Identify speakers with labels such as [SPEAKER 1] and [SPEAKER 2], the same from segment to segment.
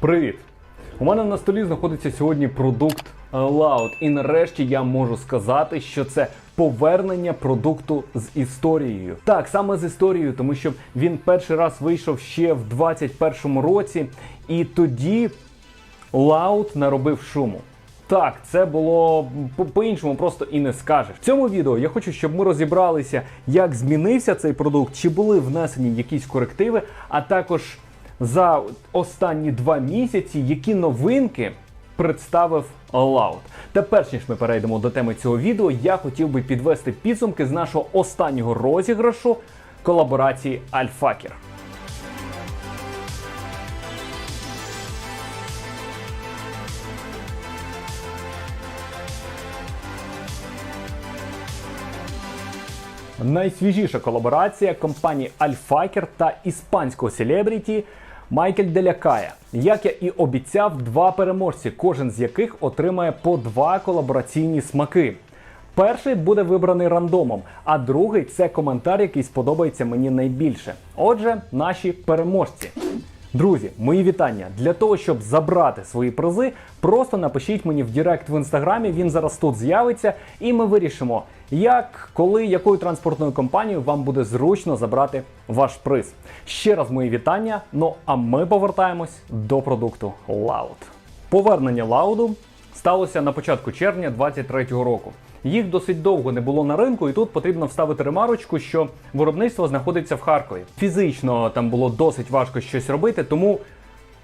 [SPEAKER 1] Привіт! У мене на столі знаходиться сьогодні продукт Loud. І нарешті я можу сказати, що це повернення продукту з історією. Так, саме з історією, тому що він перший раз вийшов ще в 21-му році, і тоді Loud наробив шуму. Так, це було по- по-іншому просто і не скажеш. В цьому відео я хочу, щоб ми розібралися, як змінився цей продукт, чи були внесені якісь корективи, а також за останні два місяці, які новинки представив Loud. Та перш ніж ми перейдемо до теми цього відео, я хотів би підвести підсумки з нашого останнього розіграшу колаборації Альфакер. Найсвіжіша колаборація компанії Альфакер та іспанського селебріті Майкель Делякая. Як я і обіцяв, два переможці, кожен з яких отримає по два колабораційні смаки. Перший буде вибраний рандомом, а другий це коментар, який сподобається мені найбільше. Отже, наші переможці. Друзі, мої вітання. Для того, щоб забрати свої призи, просто напишіть мені в Директ в інстаграмі. Він зараз тут з'явиться, і ми вирішимо, як, коли, якою транспортною компанією вам буде зручно забрати ваш приз. Ще раз мої вітання. Ну а ми повертаємось до продукту Loud. Повернення Лауду сталося на початку червня 2023 року. Їх досить довго не було на ринку, і тут потрібно вставити ремарочку, що виробництво знаходиться в Харкові. Фізично там було досить важко щось робити, тому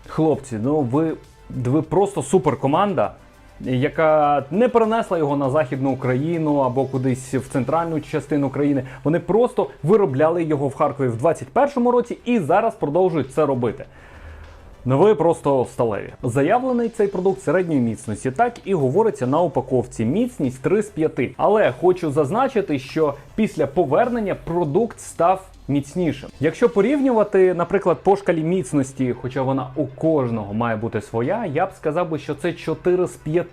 [SPEAKER 1] хлопці, ну ви, ви просто суперкоманда, яка не перенесла його на західну Україну або кудись в центральну частину країни. Вони просто виробляли його в Харкові в 2021 році і зараз продовжують це робити. Ну ви просто сталеві. Заявлений цей продукт середньої міцності, так і говориться на упаковці. Міцність 3 з 5. Але хочу зазначити, що після повернення продукт став міцнішим. Якщо порівнювати, наприклад, по шкалі міцності, хоча вона у кожного має бути своя, я б сказав би, що це 4 з 5.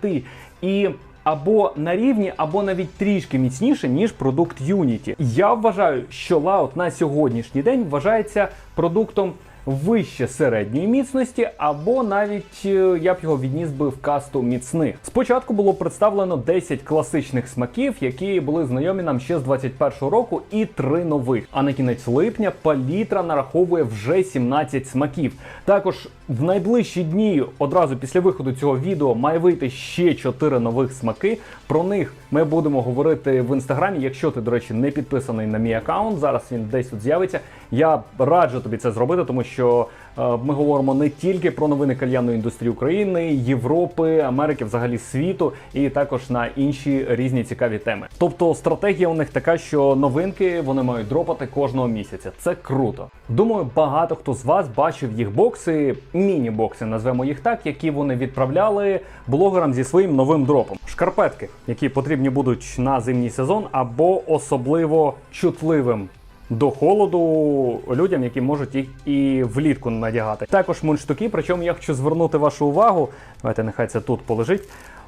[SPEAKER 1] І або на рівні, або навіть трішки міцніше, ніж продукт Unity. Я вважаю, що Loud на сьогоднішній день вважається продуктом вище середньої міцності, або навіть е, я б його відніс би в касту міцних. Спочатку було представлено 10 класичних смаків, які були знайомі нам ще з 21-го року, і 3 нових. А на кінець липня палітра нараховує вже 17 смаків. Також в найближчі дні, одразу після виходу цього відео, має вийти ще 4 нових смаки. Про них ми будемо говорити в інстаграмі. Якщо ти, до речі, не підписаний на мій аккаунт, зараз він десь тут з'явиться. Я раджу тобі це зробити, тому що е, ми говоримо не тільки про новини кальянної індустрії України, Європи, Америки, взагалі світу, і також на інші різні цікаві теми. Тобто стратегія у них така, що новинки вони мають дропати кожного місяця. Це круто. Думаю, багато хто з вас бачив їх бокси, міні-бокси, назвемо їх так, які вони відправляли блогерам зі своїм новим дропом. Шкарпетки, які потрібні будуть на зимній сезон, або особливо чутливим до холоду людям, які можуть їх і влітку надягати. Також мундштуки, причому я хочу звернути вашу увагу. Давайте нехай це тут полежить.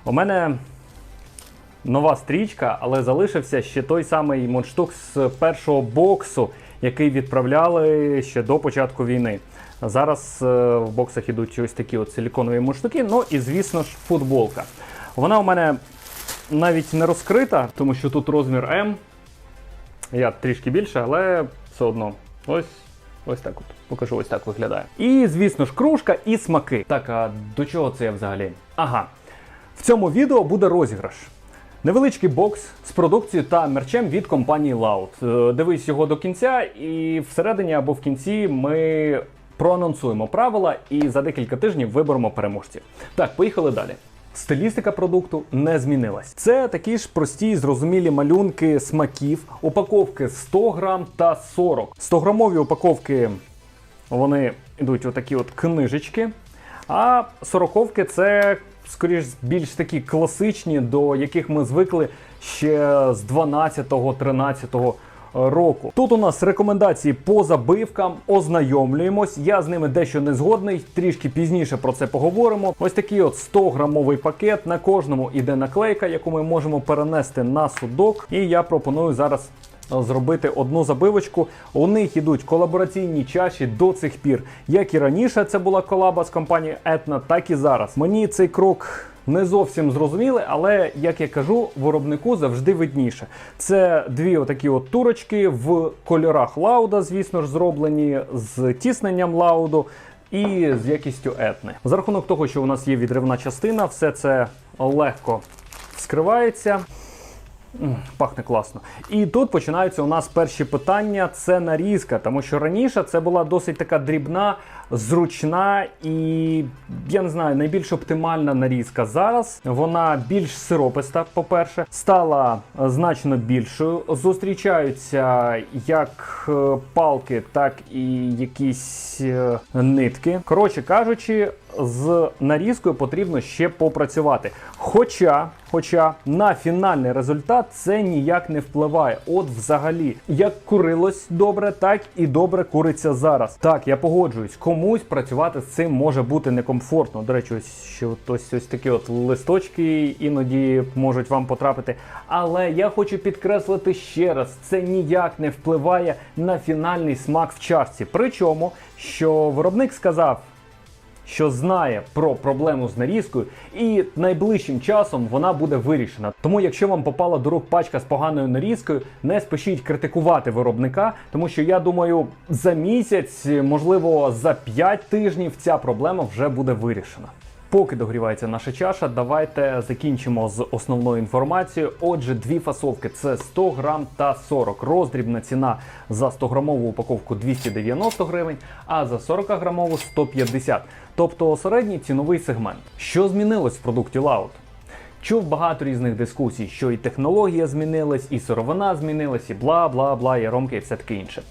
[SPEAKER 1] У мене нова стрічка, але залишився ще той самий мундштук з першого боксу, який відправляли ще до початку війни. Зараз е, в боксах ідуть ось такі от силіконові мундштуки. Ну і звісно ж футболка. Вона у мене навіть не розкрита, тому що тут розмір М. Я трішки більше, але все одно. Ось. Ось так от. Покажу, ось так виглядає. І, звісно ж, кружка і смаки. Так, а до чого це я взагалі? Ага. В цьому відео буде розіграш. Невеличкий бокс з продукцією та мерчем від компанії Loud. Е, Дивись його до кінця, і всередині або в кінці ми проанонсуємо правила і за декілька тижнів виберемо переможців. Так, поїхали далі. Стилістика продукту не змінилась. Це такі ж прості і зрозумілі малюнки смаків, упаковки 100 грам та 40. 100-грамові упаковки вони йдуть отакі от книжечки. А сороковки це скоріш більш такі класичні, до яких ми звикли ще з 12-13 року. Тут у нас рекомендації по забивкам, ознайомлюємось. Я з ними дещо не згодний, трішки пізніше про це поговоримо. Ось такий от 100 грамовий пакет. На кожному іде наклейка, яку ми можемо перенести на судок. І я пропоную зараз зробити одну забивочку. У них ідуть колабораційні чаші до цих пір. Як і раніше, це була колаба з компанією Etna, так і зараз. Мені цей крок. Не зовсім зрозуміли, але як я кажу, виробнику завжди видніше. Це дві отакі от турочки в кольорах лауда, звісно ж, зроблені з тісненням лауду і з якістю етни. За рахунок того, що у нас є відривна частина, все це легко вскривається. Пахне класно. І тут починаються у нас перші питання: це нарізка, тому що раніше це була досить така дрібна, зручна і я не знаю, найбільш оптимальна нарізка. Зараз вона більш сирописта, по-перше, стала значно більшою. Зустрічаються як е, палки, так і якісь е, нитки. Коротше кажучи, з нарізкою потрібно ще попрацювати. Хоча, хоча на фінальний результат це ніяк не впливає. От взагалі, як курилось добре, так і добре куриться зараз. Так, я погоджуюсь, комусь працювати з цим може бути некомфортно. До речі, ось ще от ось, ось такі от листочки іноді можуть вам потрапити. Але я хочу підкреслити ще раз: це ніяк не впливає на фінальний смак в чашці. Причому, що виробник сказав що знає про проблему з нарізкою, і найближчим часом вона буде вирішена. Тому, якщо вам попала до рук пачка з поганою нарізкою, не спішіть критикувати виробника, тому що я думаю, за місяць, можливо, за 5 тижнів ця проблема вже буде вирішена. Поки догрівається наша чаша, давайте закінчимо з основною інформацією. Отже, дві фасовки це 100 грам та 40. Роздрібна ціна за 100 грамову упаковку 290 гривень, а за 40 грамову 150. Тобто середній ціновий сегмент. Що змінилось в продукті Loud? Чув багато різних дискусій, що і технологія змінилась, і сировина змінилась, і бла бла бла, і ромки, і все таке інше.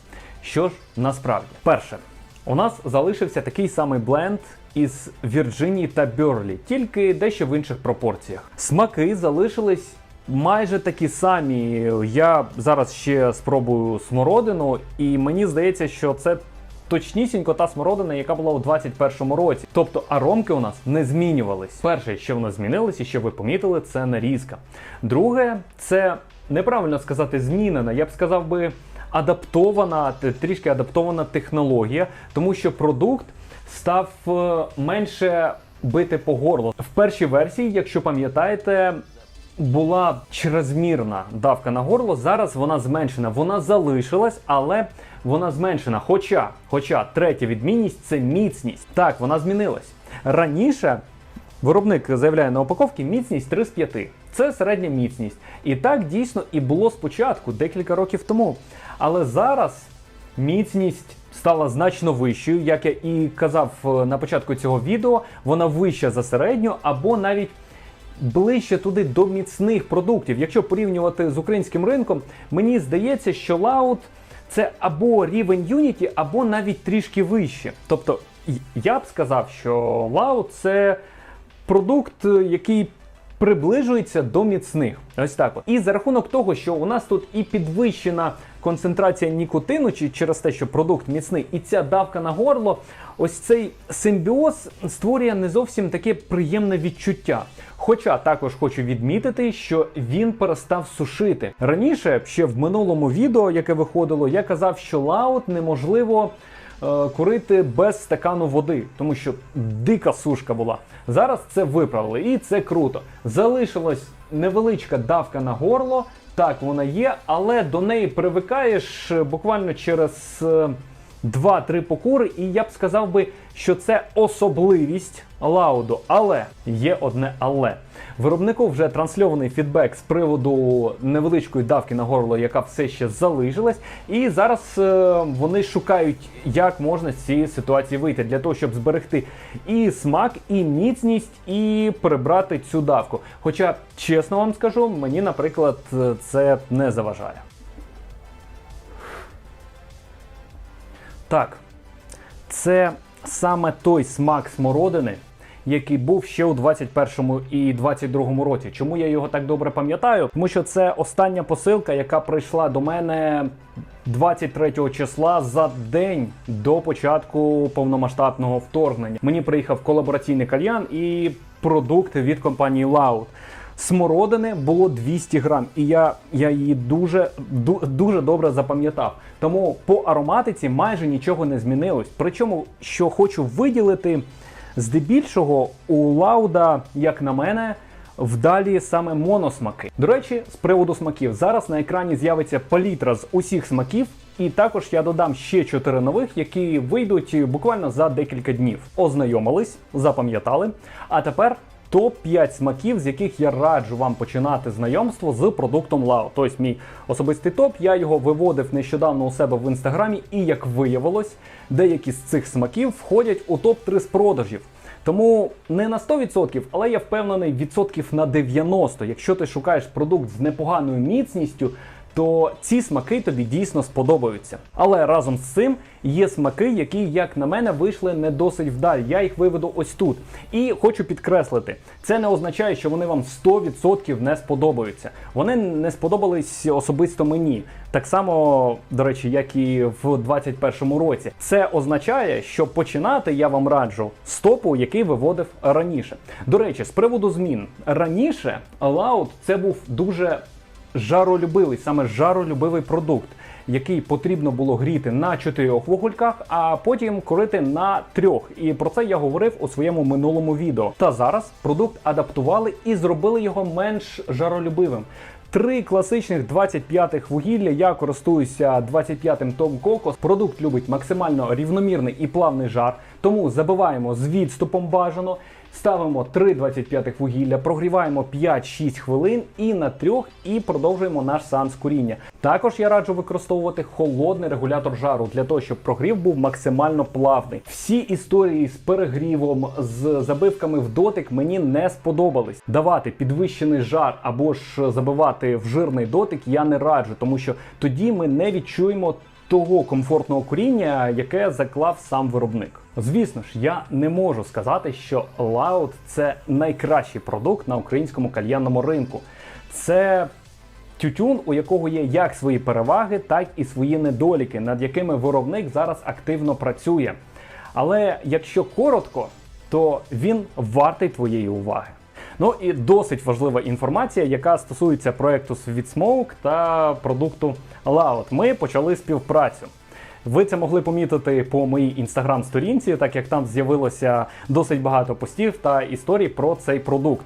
[SPEAKER 1] Що ж насправді, перше, у нас залишився такий самий бленд із Вірджинії та Берлі, тільки дещо в інших пропорціях. Смаки залишились майже такі самі. Я зараз ще спробую смородину, і мені здається, що це. Точнісінько та смородина, яка була у 21-му році. Тобто аромки у нас не змінювались. Перше, що в нас змінилось, і що ви помітили, це нарізка. Друге, це неправильно сказати змінена. Я б сказав би адаптована, трішки адаптована технологія, тому що продукт став е, менше бити по горлу. В першій версії, якщо пам'ятаєте, була чрезмірна давка на горло. Зараз вона зменшена. Вона залишилась, але вона зменшена. Хоча, хоча третя відмінність це міцність. Так, вона змінилась. Раніше виробник заявляє на упаковці міцність 3 з 5. Це середня міцність. І так дійсно і було спочатку, декілька років тому. Але зараз міцність стала значно вищою, як я і казав е, на початку цього відео, вона вища за середню або навіть ближче туди до міцних продуктів. Якщо порівнювати з українським ринком, мені здається, що Loud це або рівень Unity, або навіть трішки вище. Тобто, я б сказав, що Loud це продукт, е, який приближується до міцних. Ось так. От. І за рахунок того, що у нас тут і підвищена концентрація нікотину, чи через те, що продукт міцний, і ця давка на горло, ось цей симбіоз створює не зовсім таке приємне відчуття. Хоча також хочу відмітити, що він перестав сушити. Раніше, ще в минулому відео, яке виходило, я казав, що лаут неможливо курити без стакану води, тому що дика сушка була. Зараз це виправили, і це круто. Залишилась невеличка давка на горло. Так, вона є, але до неї привикаєш е, буквально через е, 2-3 покури, і я б сказав би, що це особливість лауду. Але є одне але. Виробнику вже трансльований фідбек з приводу невеличкої давки на горло, яка все ще залишилась. І зараз е, вони шукають, як можна з цієї ситуації вийти для того, щоб зберегти і смак, і міцність, і прибрати цю давку. Хоча, чесно вам скажу, мені, наприклад, це не заважає. Так, це саме той смак смородини, який був ще у 21-му і 22-му році. Чому я його так добре пам'ятаю? Тому що це остання посилка, яка прийшла до мене 23 числа за день до початку повномасштабного вторгнення. Мені приїхав колабораційний кальян і продукти від компанії Loud. Смородини було 200 грам, і я, я її дуже, дуже добре запам'ятав. Тому по ароматиці майже нічого не змінилось. Причому, що хочу виділити, здебільшого у Лауда, як на мене, вдалі саме моносмаки. До речі, з приводу смаків, зараз на екрані з'явиться палітра з усіх смаків, і також я додам ще 4 нових, які вийдуть буквально за декілька днів. Ознайомились, запам'ятали. А тепер топ-5 смаків, з яких я раджу вам починати знайомство з продуктом Lao. Тобто мій особистий топ, я його виводив нещодавно у себе в інстаграмі, і як виявилось, деякі з цих смаків входять у топ-3 з продажів. Тому не на 100%, але я впевнений відсотків на 90%. Якщо ти шукаєш продукт з непоганою міцністю, то ці смаки тобі дійсно сподобаються. Але разом з цим є смаки, які, як на мене, вийшли не досить вдалі. Я їх виведу ось тут. І хочу підкреслити, це не означає, що вони вам 100% не сподобаються. Вони не сподобались особисто мені. Так само, до речі, як і в 2021 році. Це означає, що починати я вам раджу з топу, який виводив раніше. До речі, з приводу змін раніше Loud це був дуже жаролюбивий, саме жаролюбивий продукт, який потрібно було гріти на чотирьох вугульках, а потім корити на трьох. І про це я говорив у своєму минулому відео. Та зараз продукт адаптували і зробили його менш жаролюбивим. Три класичних 25-х вугілля. Я користуюся 25-м Tom Cocos. Продукт любить максимально рівномірний і плавний жар, тому забиваємо з відступом бажано. Ставимо 3 25 вугілля, прогріваємо 5-6 хвилин і на трьох, і продовжуємо наш сеанс куріння. Також я раджу використовувати холодний регулятор жару для того, щоб прогрів був максимально плавний. Всі історії з перегрівом, з забивками в дотик мені не сподобались. Давати підвищений жар або ж забивати в жирний дотик я не раджу, тому що тоді ми не відчуємо того комфортного куріння, яке заклав сам виробник. Звісно ж, я не можу сказати, що Loud – це найкращий продукт на українському кальянному ринку. Це тютюн, у якого є як свої переваги, так і свої недоліки, над якими виробник зараз активно працює. Але якщо коротко, то він вартий твоєї уваги. Ну і досить важлива інформація, яка стосується проекту Sweet Smoke та продукту Loud. Ми почали співпрацю. Ви це могли помітити по моїй інстаграм-сторінці, так як там з'явилося досить багато постів та історій про цей продукт.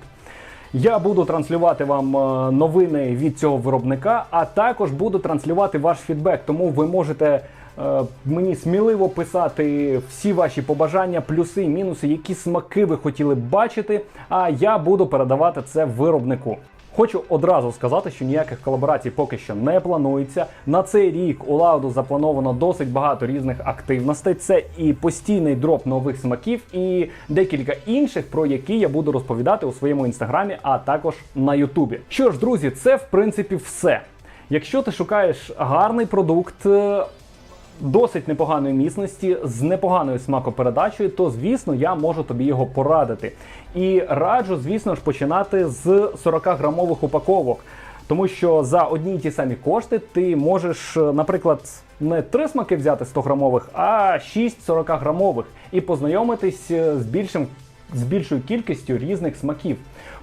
[SPEAKER 1] Я буду транслювати вам е, новини від цього виробника, а також буду транслювати ваш фідбек. Тому ви можете мені сміливо писати всі ваші побажання, плюси, мінуси, які смаки ви хотіли б бачити. А я буду передавати це виробнику. Хочу одразу сказати, що ніяких колаборацій поки що не планується. На цей рік у Лауду заплановано досить багато різних активностей. Це і постійний дроп нових смаків, і декілька інших, про які я буду розповідати у своєму інстаграмі, а також на Ютубі. Що ж, друзі, це в принципі все. Якщо ти шукаєш гарний продукт. Досить непоганої міцності з непоганою смакопередачею, то звісно я можу тобі його порадити. І раджу, звісно ж, починати з 40-грамових упаковок. Тому що за одні й ті самі кошти ти можеш, е, наприклад, не три смаки взяти 100 грамових, а 6 40 грамових і познайомитись е, з більшим з більшою кількістю різних смаків.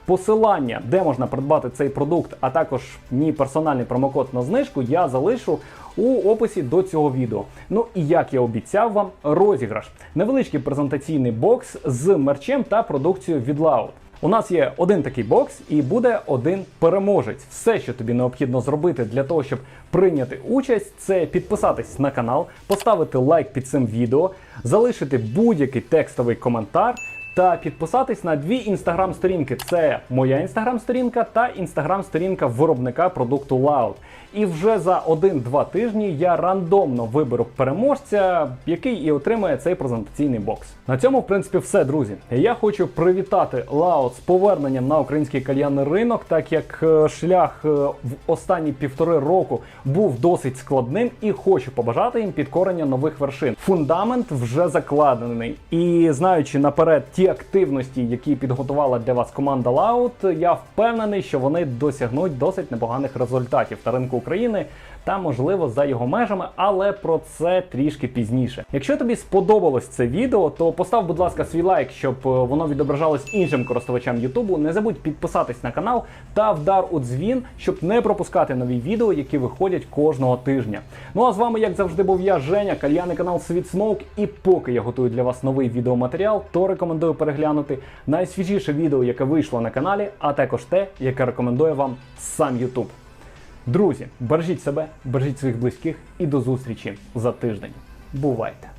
[SPEAKER 1] Посилання, де можна придбати цей продукт, а також мій персональний промокод на знижку, я залишу у описі до цього відео. Ну і як я обіцяв вам, розіграш. Невеличкий презентаційний бокс з мерчем та продукцією від Loud. У нас є один такий бокс і буде один переможець. Все, що тобі необхідно зробити для того, щоб прийняти участь, це підписатись на канал, поставити лайк під цим відео, залишити будь-який текстовий коментар та підписатись на дві інстаграм-сторінки. Це моя інстаграм-сторінка та інстаграм-сторінка виробника продукту Loud. І вже за 1-2 тижні я рандомно виберу переможця, який і отримає цей презентаційний бокс. На цьому, в принципі, все, друзі. Я хочу привітати Loud з поверненням на український кальянний ринок, так як е, шлях е, в останні півтори року був досить складним, і хочу побажати їм підкорення нових вершин. Фундамент вже закладений. І знаючи наперед ті активності, які підготувала для вас команда Loud, я впевнений, що вони досягнуть досить непоганих результатів на ринку України та, можливо, за його межами, але про це трішки пізніше. Якщо тобі сподобалось це відео, то постав, будь ласка, свій лайк, щоб е, воно відображалось іншим користувачам Ютубу. Не забудь підписатись на канал та вдар у дзвін, щоб не пропускати нові відео, які виходять кожного тижня. Ну а з вами, як завжди, був я, Женя, кальяний канал Світ Смоук. І поки я готую для вас новий відеоматеріал, то рекомендую переглянути найсвіжіше відео, яке вийшло на каналі, а також те, яке рекомендує вам сам Ютуб. Друзі, бережіть себе, бережіть своїх близьких і до зустрічі за тиждень. Бувайте!